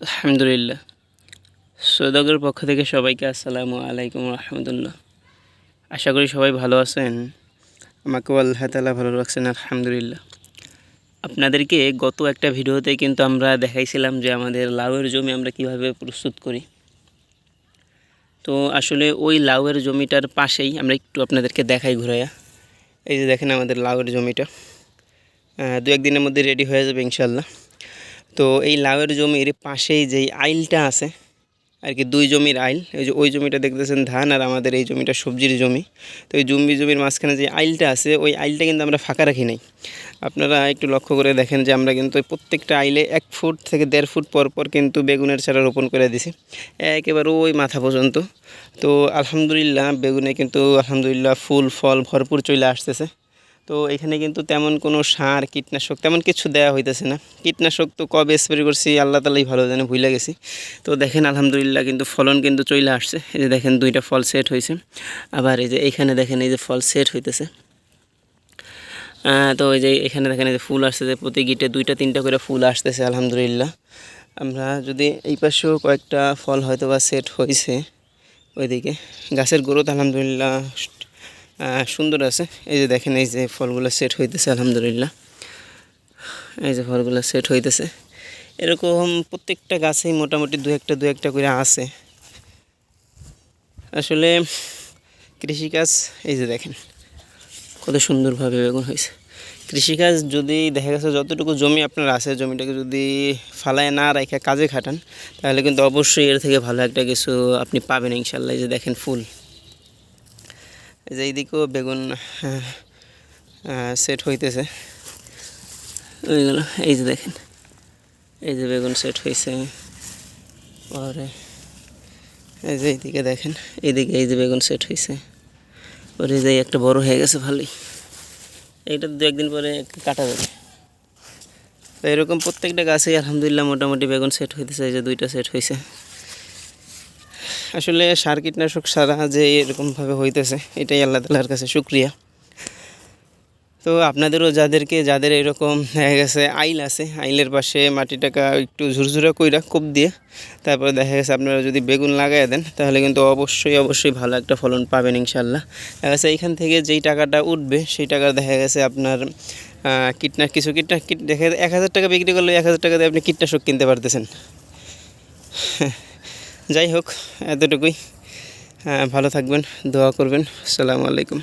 আলহামদুলিল্লাহ। সৌদাগরের পক্ষ থেকে সবাইকে আসসালামু আলাইকুম রহমতুল্লাহ। আশা করি সবাই ভালো আছেন। আমাকেও আল্লাহ তালা ভালো রাখছেন, আলহামদুলিল্লাহ। আপনাদেরকে গত একটা ভিডিওতে কিন্তু আমরা দেখাইছিলাম যে আমাদের লাউয়ের জমি আমরা কীভাবে প্রস্তুত করি। তো আসলে ওই লাউয়ের জমিটার পাশেই আমরা একটু আপনাদেরকে দেখাই ঘুরাইয়া। এই যে দেখেন আমাদের লাউয়ের জমিটা। দু একদিনের মধ্যে রেডি হয়ে যাবে ইনশাল্লাহ তো এই লাউয়ের জমির পাশেই যেই আইলটা আছে, আর কি দুই জমির আইল, এই যে ওই জমিটা দেখতেছেন ধান আর আমাদের এই জমিটা সবজির জমি। তো এই জমি জমির মাঝখানে যে আইলটা আছে, ওই আইলটা কিন্তু আমরা ফাঁকা রাখি নাই। আপনারা একটু লক্ষ্য করে দেখেন যে আমরা কিন্তু প্রত্যেকটা আইলে এক ফুট থেকে দেড় ফুট পর পর কিন্তু বেগুনের চারা রোপণ করে দিছি, একেবারে ওই মাথা পর্যন্ত। তো আলহামদুলিল্লাহ, বেগুনে কিন্তু আলহামদুলিল্লাহ ফুল, ফল ভরপুর চলে আসতেছে। তো এখানে কিন্তু তেমন কোনো সার, কীটনাশক তেমন কিছু দেওয়া হইতেছে না। কীটনাশক তো কবে স্প্রে করছি, আল্লাহ তালাই ভালো জানে ভুলে গেছি। তো দেখেন, আলহামদুলিল্লাহ কিন্তু ফলন কিন্তু চলে আসছে। এই যে দেখেন, দুইটা ফল সেট হয়েছে আবার এই যে এইখানে দেখেন, এই যে ফল সেট হইতেছে। তো এই যে এখানে দেখেন, এই যে ফুল আসতেছে প্রতি গিটে দুইটা, তিনটা করে ফুল আসতেছে, আলহামদুলিল্লাহ। আমরা যদি এই পাশেও কয়েকটা ফল হয়তো বা সেট হয়েছে ওইদিকে। গাছের গ্রোথ আলহামদুলিল্লাহ সুন্দর আছে। এই যে দেখেন, এই যে ফলগুলো সেট হইতেছে, আলহামদুলিল্লাহ। এই যে ফলগুলো সেট হইতেছে। এরকম প্রত্যেকটা গাছেই মোটামুটি দু একটা দু একটা করে আছে। আসলে কৃষিকাজ, এই যে দেখেন, কত সুন্দরভাবে বেগুন হয়েছে। কৃষিকাজ যদি দেখা গেছে যতটুকু জমি আপনার আছে, জমিটাকে যদি ফালায় না রেখে কাজে খাটান, তাহলে কিন্তু অবশ্যই এর থেকে ভালো একটা কিছু আপনি পাবেন ইনশাল্লাহ এই যে দেখেন ফুল। এই যে এইদিকেও বেগুন সেট হইতেছে। ওইগুলো এই যে দেখেন, এই যে বেগুন সেট হয়েছে পরে এই যে এইদিকে দেখেন, এইদিকে এই যে বেগুন সেট হয়েছে ওর এই যে একটা বড় হয়ে গেছে ভালোই এইটা দু একদিন পরে কাটা যাবে। তো এরকম প্রত্যেকটা গাছেই আলহামদুলিল্লাহ মোটামুটি বেগুন সেট হইতেছে, এই যে দুইটা সেট হয়েছে আসলে সার কীটনাশক ছাড়া যে এরকমভাবে হইতেছে এটাই আল্লাহ তালার কাছে শুক্রিয়া। তো আপনাদেরও যাদেরকে যাদের এরকম দেখা গেছে আইল আছে আইলের পাশে মাটিটাকে একটু ঝুরঝুরা কইরা কোপ দিয়ে তারপরে দেখা গেছে আপনারা যদি বেগুন লাগাই দেন তাহলে কিন্তু অবশ্যই অবশ্যই ভালো একটা ফলন পাবেন ইনশাল্লাহ দেখা গেছে এইখান থেকে যেই টাকাটা উঠবে সেই টাকা দেখা গেছে আপনার আহ, কীটনাশক কিছু কীটনাশক কীট দেখা এক হাজার টাকা বিক্রি করলে এক হাজার টাকা দিয়ে আপনি কীটনাশক কিনতে পারতেছেন। যাই হোক এতটুকুই। ভালো থাকবেন দোয়া করবেন। আসসালামু আলাইকুম।